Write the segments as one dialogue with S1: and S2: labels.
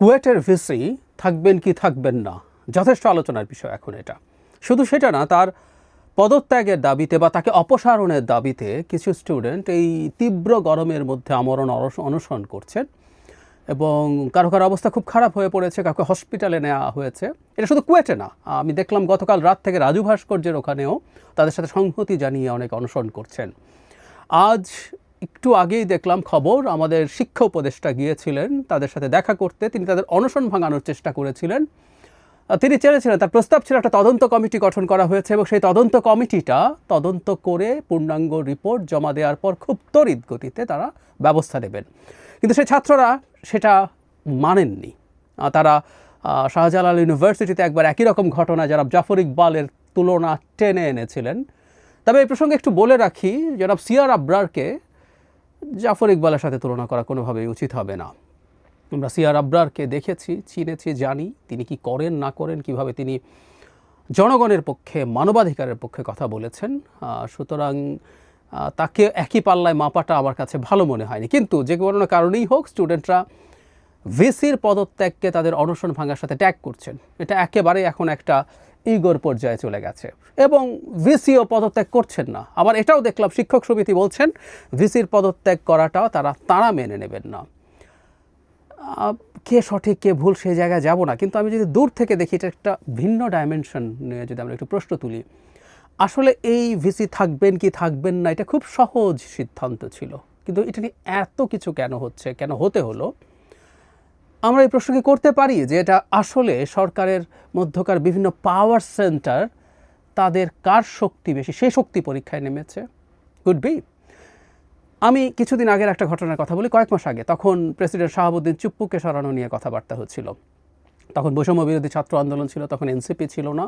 S1: কুয়েটের VC থাকবেন কি থাকবেন না? যথেষ্ট আলোচনার বিষয় এখন এটা। শুধু সেটা না, তার পদত্যাগের দাবিতে বা তাকে অপসারণের দাবিতে কিছু স্টুডেন্ট এই তীব্র গরমের মধ্যে আমরণ অনশন করছেন এবং কারও কারও অবস্থা খুব খারাপ হয়ে পড়েছে, কাউকে হসপিটালে নেওয়া হয়েছে। এটা শুধু কুয়েটে না, আমি দেখলাম গতকাল রাত থেকে রাজু ভাস্কর্যের ওখানেও তাদের সাথে সংহতি জানিয়ে অনেক অনশন করছেন। আজ একটু আগেই দেখলাম খবর, আমাদের শিক্ষা উপদেষ্টা গিয়েছিলেন, তাদের সাথে দেখা করতে তিনি তাদের অনশন ভাঙানোর চেষ্টা করেছিলেন। তিনি চেয়েছিলেন, তার প্রস্তাব ছিল একটা তদন্ত কমিটি গঠন করা হয়েছে এবং সেই তদন্ত কমিটিটা তদন্ত করে পূর্ণাঙ্গ রিপোর্ট জমা দেওয়ার পর খুব তড়িৎ গতিতে তারা ব্যবস্থা নেবেন। কিন্তু সেই ছাত্ররা সেটা মানেননি। তারা শাহজালাল ইউনিভার্সিটিতে একবার একই রকম ঘটনা যারা জাফর ইকবালের তুলনা টেনে এনেছিলেন। তবে এই প্রসঙ্গে একটু বলে রাখি, জনাব সিয়ার আব্রারকে জাফর ইকবালের সাথে তুলনা করা কোনোভাবেই উচিত হবে না। আমরা সিয়ার আব্রারকে দেখেছি, চিনেছি, জানি তিনি কি করেন, না করেন, কীভাবে তিনি জনগণের পক্ষে, মানবাধিকারের পক্ষে কথা বলেছেন। সুতরাং তাকে একই পাল্লায় মাপাটা আমার কাছে ভালো মনে হয়নি। কিন্তু যে কোনো কারণেই হোক স্টুডেন্টরা ভিসির পদত্যাগকে তাদের অনশন ভাঙার সাথে ট্যাগ করছেন। এটা একেবারে এখন একটা ইগোর পর্যায়ে চলে গেছে। এবং ভিসিও পদত্যাগ করছেন না। আবার এটাও দেখলাম, শিক্ষক সমিতি বলছেন, ভিসির পদত্যাগ করাটাও তারা তারা মেনে নেবেন না। কে সঠিক, কে ভুল সেই জায়গায় যাব না। কিন্তু আমি যদি দূর থেকে দেখি, এটা একটা ভিন্ন ডাইমেনশন নিয়ে যদি আমরা একটু প্রশ্ন তুলি, আসলে এই ভিসি থাকবেন কি থাকবেন না, এটা খুব সহজ সিদ্ধান্ত ছিল। কিন্তু এটা নিয়ে এত কিছু কেন হচ্ছে, কেন হতে হলো? আমরা এই প্রশ্ন কি করতে পারি যে এটা আসলে সরকারের মধ্যকার বিভিন্ন পাওয়ার সেন্টার তাদের কার শক্তি বেশি? সেই শক্তি পরীক্ষায় নেমেছে? গুড বি আমি কিছুদিন আগের একটা ঘটনার কথা বলি, কয়েক মাস আগে। তখন প্রেসিডেন্ট শাহাবুদ্দিন চুপ্পুকে সরানো নিয়ে কথাবার্তা হচ্ছিল। তখন বৈষম্য বিরোধী ছাত্র আন্দোলন ছিল, তখন এনসিপি ছিল না,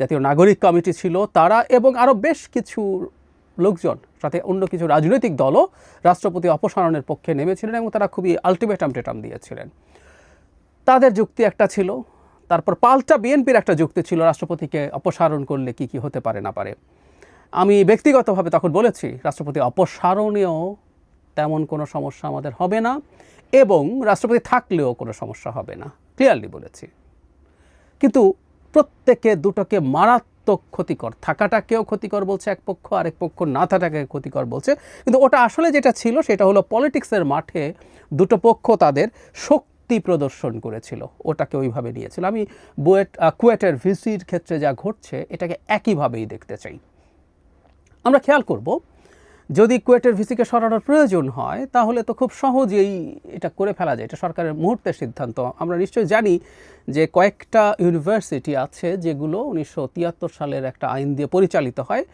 S1: জাতীয় নাগরিক কমিটি ছিল, তারা এবং আরও বেশ কিছু লোকজন, সাথে অন্য কিছু রাজনৈতিক দলও রাষ্ট্রপতি অপসারণের পক্ষে নেমেছিলেন এবং তারা খুবই আলটিমেটাম টেটাম দিয়েছিলেন। তাদের যুক্তি একটা ছিল, তারপর পাল্টা বিএনপির একটা যুক্তি ছিল, রাষ্ট্রপতিকে অপসারণ করলে কি কি হতে পারে না পারে। আমি ব্যক্তিগতভাবে তখন বলেছি, রাষ্ট্রপতি অপসারণেও তেমন কোনো সমস্যা আমাদের হবে না এবং রাষ্ট্রপতি থাকলেও কোনো সমস্যা হবে না, ক্লিয়ারলি বলেছি। কিন্তু প্রত্যেকে দুটোকে মারাত্মক ক্ষতিকর, থাকাটাকেও ক্ষতিকর বলছে এক পক্ষ, আরেক পক্ষ না থাকাকে ক্ষতিকর বলছে। কিন্তু ওটা আসলে যেটা ছিল, সেটা হলো পলিটিক্সের মাঠে দুটো পক্ষ তাদের শক্তি প্রদর্শন করেছিল, ওটাকে ওইভাবে নিয়েছিল। আমি বুয়েট কুয়েটের ভিসির ক্ষেত্রে যা ঘটছে, এটাকে একইভাবেই দেখতে চাই। আমরা খেয়াল করব, যদি কুয়েটের ভিসিকে সরানোর প্রয়োজন হয়, তাহলে তো খুব সহজেই এটা করে ফেলা যায়। এটা সরকারের মুহূর্তের সিদ্ধান্ত। আমরা নিশ্চয়ই জানি যে কয়েকটা ইউনিভার্সিটি আছে যেগুলো উনিশশো তিয়াত্তর সালের একটা আইন দিয়ে পরিচালিত হয়।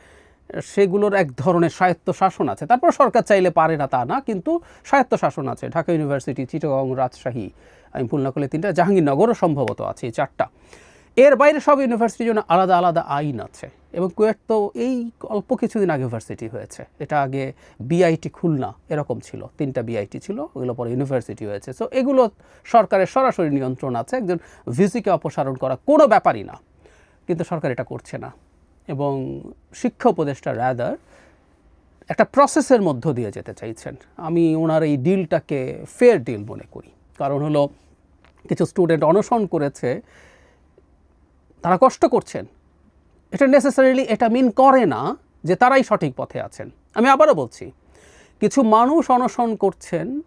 S1: সেগুলোর এক ধরনের স্বায়ত্ত শাসন আছে। তারপর সরকার চাইলে পারে না তা না, কিন্তু স্বায়ত্ত শাসন আছে। ঢাকা ইউনিভার্সিটি, চিটাগং রাজশাহী, আমি ভুল না করলে তিনটা, জাহাঙ্গীরনগরও সম্ভবত আছে এই চারটা। এর বাইরে সব ইউনিভার্সিটির জন্য আলাদা আলাদা আইন আছে এবং কুয়েট তো এই অল্প কিছুদিন আগে ইউনিভার্সিটি হয়েছে। এটা আগে বিআইটি খুলনা এরকম ছিল, তিনটা বিআইটি ছিল, ওগুলো পরে ইউনিভার্সিটি হয়েছে। সো এগুলো সরকারের সরাসরি নিয়ন্ত্রণ আছে, একজন ভিসিকে অপসারণ করা কোনো ব্যাপারই না। কিন্তু সরকার এটা করছে না। এবং শিক্ষা উপদেষ্টা র্যাদার একটা প্রসেসের মধ্য দিয়ে যেতে চাইছেন। আমি ওনার এই ডিলটাকে ফেয়ার ডিল মনে করি। কারণ হলো, কিছু স্টুডেন্ট অনশন করেছে, তারা কষ্ট করছেন। এটা নেসেসারিলি এটা মিন করে না যে তারাই সঠিক পথে আছেন। আমি আবারও বলছি, কিছু মানুষ অনশন করছেন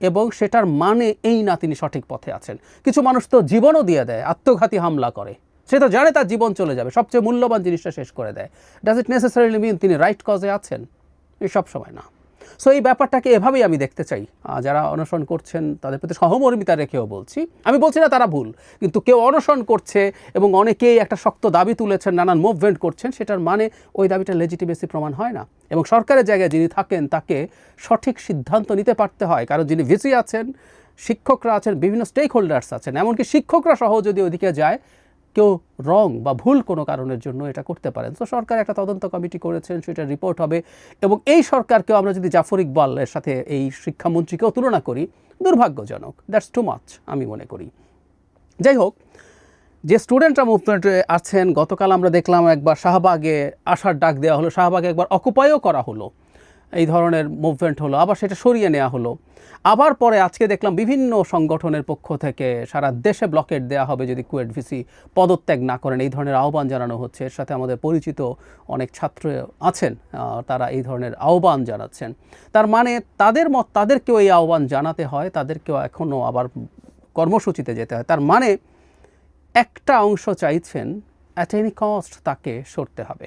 S1: এবং সেটার মানে এই না তিনি সঠিক পথে আছেন। কিছু মানুষ তো জীবনও দিয়ে দেয়, আত্মঘাতী হামলা করে। সে তো জানে তার জীবন চলে যাবে, সবচেয়ে মূল্যবান জিনিসটা শেষ করে দেয়। ডাজ ইট নেসেসারিলি মিন তিনি রাইট কজে আছেন? এই সব সময় না। সো এই ব্যাপারটাকে এভাবেই আমি দেখতে চাই। যারা অনশন করছেন, তাদের প্রতি সহমর্মিতা রেখেও বলছি। আমি বলছি না তারা ভুল, কিন্তু কেউ অনশন করছে এবং অনেকেই একটা শক্ত দাবি তুলেছেন, নানান মুভমেন্ট করছেন, সেটার মানে ওই দাবিটা লেজিটিমেসি প্রমাণ হয় না। এবং সরকারের জায়গায় যিনি থাকেন, তাকে সঠিক সিদ্ধান্ত নিতে পারতে হয়। কারণ যিনি ভিসি আছেন, শিক্ষকরা আছেন, বিভিন্ন স্টেক হোল্ডার্স আছেন। এমনকি শিক্ষকরা সহ যদি ওদিকে যায় কেউ রং বা ভুল কোনো কারণের জন্য এটা করতে পারেন। তো সরকার একটা তদন্ত কমিটি করেছেন সেটা রিপোর্ট হবে এবং এই সরকারকেও আমরা যদি জাফর ইকবালের সাথে এই শিক্ষামন্ত্রীকেও তুলনা করি, দুর্ভাগ্যজনক। দ্যাটস টু মাচ আমি মনে করি। যাই হোক, যে স্টুডেন্টরা মুভমেন্টে আছেন, গতকাল আমরা দেখলাম একবার শাহবাগে আসার ডাক দেওয়া হলো, শাহবাগে একবার অকুপায়ও করা হলো। এই ধরনের মুভমেন্ট হলো, আবার সেটা সরিয়ে নেওয়া হলো। আবার পরে আজকে দেখলাম বিভিন্ন সংগঠনের পক্ষ থেকে সারা দেশে ব্লকেট দেওয়া হবে যদি কুয়েট ভিসি পদত্যাগ না করেন। এই ধরনের আহ্বান জানানো হচ্ছে। এর সাথে আমাদের পরিচিত অনেক ছাত্র আছেন তারা এই ধরনের আহ্বান জানাচ্ছেন। তার মানে তাদের মত, তাদেরকেও এই আহ্বান জানাতে হয়, তাদেরকেও এখনও আবার কর্মসূচিতে যেতে হয়। তার মানে একটা অংশ চাইছেন অ্যাট এনি কস্ট তাকে সরতে হবে।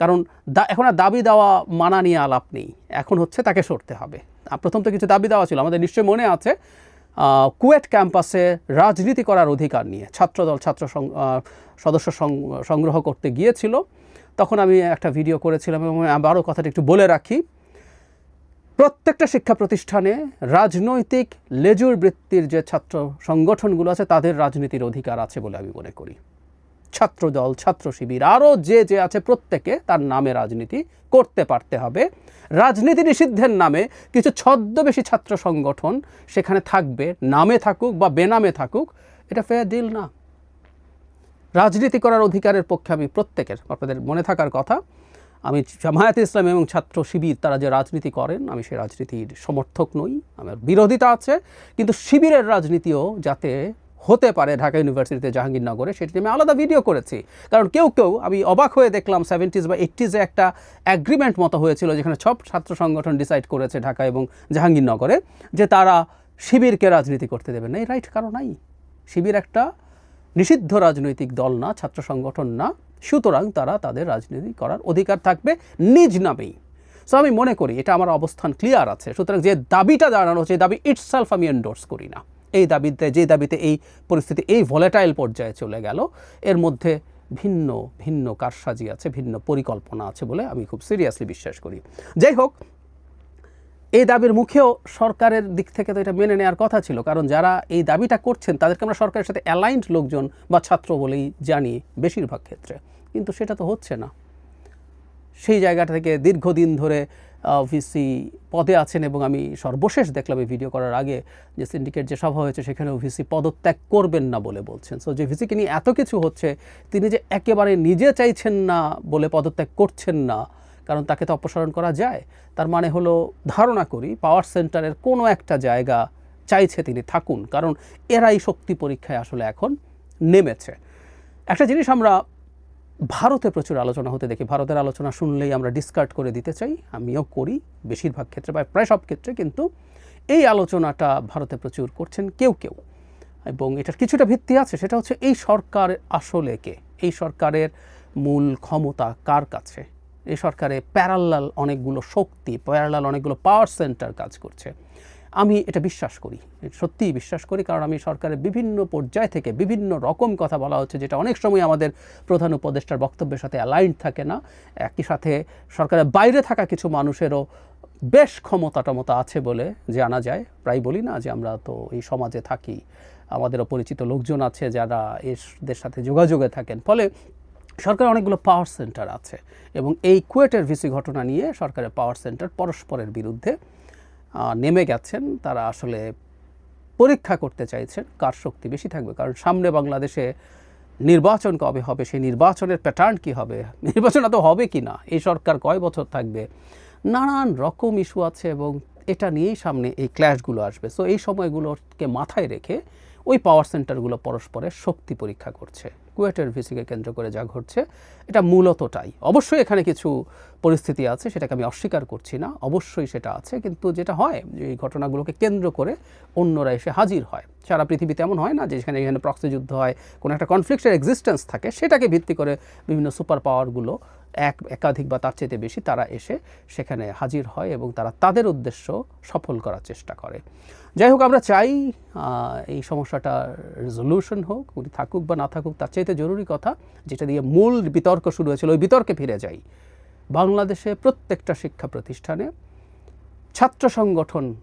S1: কারণ এখন আর দাবি দেওয়া, মানা নিয়ে আলাপ নেই। এখন হচ্ছে তাকে সরতে হবে। প্রথম তো কিছু দাবি দেওয়া ছিল। আমাদের নিশ্চয়ই মনে আছে কুয়েট ক্যাম্পাসে রাজনীতি করার অধিকার নিয়ে ছাত্রদল, ছাত্র সদস্য সংগ্রহ করতে গিয়েছিল। তখন আমি একটা ভিডিও করেছিলাম এবং আবারও কথাটা একটু বলে রাখি। প্রত্যেকটা শিক্ষা প্রতিষ্ঠানে রাজনৈতিক লেজুর বৃত্তির যে ছাত্র সংগঠনগুলো আছে, তাদের রাজনীতির অধিকার আছে বলে আমি মনে করি। ছাত্রদল ছাত্র শিবির আরও যে যে আছে প্রত্যেকে তার নামে রাজনীতি করতে পারতে হবে। রাজনীতি নিষিদ্ধের নামে কিছু ছদ্মবেশী ছাত্র সংগঠন সেখানে থাকবে, নামে থাকুক বা বেনামে থাকুক, এটা ফেয়ার ডিল না। রাজনীতি করার অধিকারের পক্ষে আমি প্রত্যেকের, আপনাদের মনে থাকার কথা, আমি জামায়াতে ইসলাম এবং ছাত্র শিবির, তারা যে রাজনীতি করেন, আমি সেই রাজনীতির সমর্থক নই, আমার বিরোধিতা আছে, কিন্তু শিবিরের রাজনীতিও যাতে হতে পারে ঢাকা ইউনিভার্সিটিতে জাহাঙ্গীরনগরে, সেটি আমি আলাদা ভিডিও করেছি। কারণ কেউ কেউ আমি অবাক হয়ে দেখলাম সেভেন্টিজ বা এইটিজে একটা অ্যাগ্রিমেন্ট মতো হয়েছিল যেখানে সব ছাত্র সংগঠন ডিসাইড করেছে ঢাকা এবং জাহাঙ্গীরনগরে যে তারা শিবিরকে রাজনীতি করতে দেবে। না, এই রাইট কারও নাই। শিবির একটা নিষিদ্ধ রাজনৈতিক দল না, ছাত্র সংগঠন না। সুতরাং তারা তাদের রাজনীতি করার অধিকার থাকবে নিজ নামেই। সো আমি মনে করি এটা আমার অবস্থান ক্লিয়ার আছে। সুতরাং যে দাবিটা জানানো হচ্ছে দাবি ইটসেলফ আমি এন্ডোর্স করি না। এই দাবিতে, যে দাবিতে এই পরিস্থিতি, এই ভলেটাইল পর্যায়ে চলে গেল। এর মধ্যে ভিন্ন ভিন্ন কারসাজি আছে, ভিন্ন পরিকল্পনা আছে বলে আমি খুব সিরিয়াসলি বিশ্বাস করি। যাই হোক, এই দাবির মুখেও সরকারের দিক থেকে তো এটা মেনে নেওয়ার কথা ছিল, কারণ যারা এই দাবিটা করছেন, তাদেরকে আমরা সরকারের সাথে অ্যালাইন্ড লোকজন বা ছাত্র বলেই জানি বেশিরভাগ ক্ষেত্রে। কিন্তু সেটা তো হচ্ছে না। সেই জায়গাটা থেকে দীর্ঘদিন ধরে ভিসি পদে আছেন এবং আমি সর্বশেষ দেখলাম এই ভিডিও করার আগে যে সিন্ডিকেট যে সভা হয়েছে সেখানেও ভিসি পদত্যাগ করবেন না বলে বলছেন। সো যে ভিসিকে নিয়ে এত কিছু হচ্ছে, তিনি যে একেবারে নিজে চাইছেন না বলে পদত্যাগ করছেন না, কারণ তাকে তো অপসারণ করা যায়, তার মানে হলো, ধারণা করি পাওয়ার সেন্টারের কোনো একটা জায়গা চাইছে তিনি থাকুন, কারণ এরাই শক্তি পরীক্ষায় আসলে এখন নেমেছে। একটা জিনিস আমরা ভারতে প্রচুর আলোচনা হতে দেখি। ভারতের আলোচনা শুনলেই আমরা ডিসকার্ড করে দিতে চাই। আমিও করি বেশিরভাগ ক্ষেত্রে বা প্রায় সব ক্ষেত্রে, কিন্তু এই আলোচনাটা ভারতে প্রচুর করছেন কেউ কেউ। এবং এটার কিছুটা ভিত্তি আছে, সেটা হচ্ছে এই সরকার আসলে কে? এই সরকারের মূল ক্ষমতা কার কাছে? এই সরকারে প্যারালাল অনেকগুলো শক্তি প্যারালাল অনেকগুলো পাওয়ার সেন্টার কাজ করছে। আমি এটা বিশ্বাস করি, সত্যিই বিশ্বাস করি, কারণ আমি সরকারের বিভিন্ন পর্যায় থেকে বিভিন্ন রকম কথা বলা হচ্ছে, যেটা অনেক সময় আমাদের প্রধান উপদেষ্টার বক্তব্যের সাথে অ্যালাইন্ড থাকে না। একই সাথে সরকারের বাইরে থাকা কিছু মানুষেরও বেশ ক্ষমতা টমতা আছে বলে জানা যায়। প্রায় বলি না যে আমরা তো এই সমাজে থাকি, আমাদেরও পরিচিত লোকজন আছে যারা এদের সাথে যোগাযোগে থাকেন। ফলে সরকার অনেকগুলো পাওয়ার সেন্টার আছে এবং এই কুয়েটের ভিসি ঘটনা নিয়ে সরকারের পাওয়ার সেন্টার পরস্পরের বিরুদ্ধে নেমে গেছেন, তারা আসলে পরীক্ষা করতে চাইছেন কার শক্তি বেশি থাকবে। কারণ সামনে বাংলাদেশে নির্বাচন কবে হবে, সেই নির্বাচনের প্যাটার্ন কি হবে? নির্বাচন তো হবে কি না? এই সরকার কয় বছর থাকবে? নানান রকম ইস্যু আছে এবং এটা নিয়েই সামনে এই ক্ল্যাশগুলো আসবে। সো এই সময়গুলোকে মাথায় রেখে ওই পাওয়ার সেন্টারগুলো পরস্পরের শক্তি পরীক্ষা করছে। কুয়েটের ভিসিকে কেন্দ্র করে যা ঘটছে, এটা মূলত তাই অবশ্যই এখানে কিছু পরিস্থিতি আছে, সেটাকে আমি অস্বীকার করছি না। অবশ্যই সেটা আছে, কিন্তু যেটা হয়, যে এই ঘটনাগুলোকে কেন্দ্র করে অন্যরা এসে হাজির হয়। সারা পৃথিবীতে এমন হয় না যে যেখানে এখানে প্রক্সি যুদ্ধ হয়, কোনো একটা কনফ্লিক্টের এক্সিস্টেন্স থাকে, সেটাকে ভিত্তি করে বিভিন্ন সুপার পাওয়ারগুলো এক, একাধিক বা তার চেয়ে বেশি তারা এসে সেখানে হাজির হয় এবং তারা তাদের উদ্দেশ্য সফল করার চেষ্টা করে। যাই হোক, আমরা চাই এই সমস্যাটা রেজলিউশন হোক, উনি থাকুক বা না থাকুক, তার চাইতে জরুরি কথা যেটা দিয়ে মূল বিতর্ক শুরু হয়েছিল, ওই বিতর্কে ফিরে যাই। বাংলাদেশে প্রত্যেকটা শিক্ষা প্রতিষ্ঠানে ছাত্র সংগঠন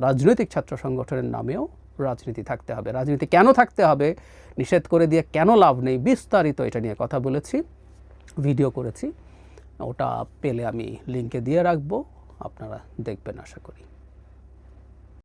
S1: রাজনৈতিক ছাত্র সংগঠনের নামেও রাজনীতি থাকতে হবে। রাজনীতি কেন থাকতে হবে? নিষেধ করে দিয়ে কেন লাভ নেই? বিস্তারিত এটা নিয়ে কথা বলেছি। ভিডিও করেছি। ওটা পেলে আমি লিঙ্কে দিয়ে রাখব। আপনারা দেখবেন আশা করি।